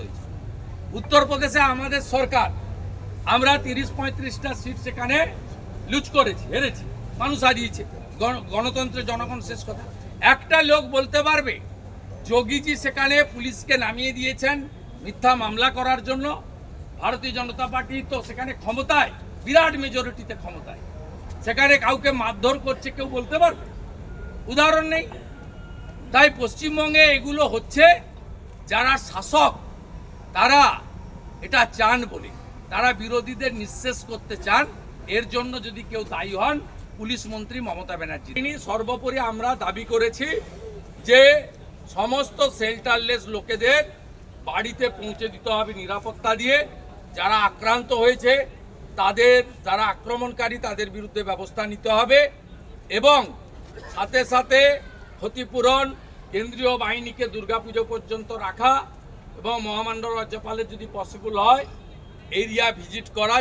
হয়েছে। উত্তরপ্রদেশে আমাদের সরকার, আমরা তিরিশ পঁয়ত্রিশটা সিট সেখানে লুজ করেছি, হেরেছি, মানুষ হারিয়েছে। গণ- গণতন্ত্রের জনগণ শেষ কথা। একটা লোক বলতে পারবে, যোগীজি সেখানে পুলিশকে নামিয়ে দিয়েছেন মিথ্যা মামলা করার জন্য। ভারতীয় জনতা পার্টি তো সেখানে ক্ষমতায়, বিরাট মেজরিটিতে ক্ষমতায়। সেখানে কাউকে মারধর করছে কেউ বলতে পারবে? উদাহরণ নেই। তাই পশ্চিমবঙ্গে এগুলো হচ্ছে যারা শাসক তারা এটা চান বলে। তারা বিরোধীদের নিঃশেষ করতে চান। এর জন্য যদি কেউ দায়ী হন, পুলিশ মন্ত্রী মমতা ব্যানার্জি। তিনি সর্বোপরি আমরা দাবি করেছি যে সমস্ত শেল্টারলেস লোকেদের বাড়িতে পৌঁছে দিতে হবে নিরাপত্তা দিয়ে। যারা আক্রান্ত হয়েছে, তাদের, যারা আক্রমণকারী, তাদের বিরুদ্ধে ব্যবস্থা নিতে হবে এবং সাথে সাথে ক্ষতিপূরণ কেন্দ্রীয় বাহিনীকে দুর্গাপুজো পর্যন্ত রাখা এবং মহামান্য রাজ্যপালের যদি পসিবল হয় এরিয়া ভিজিট করা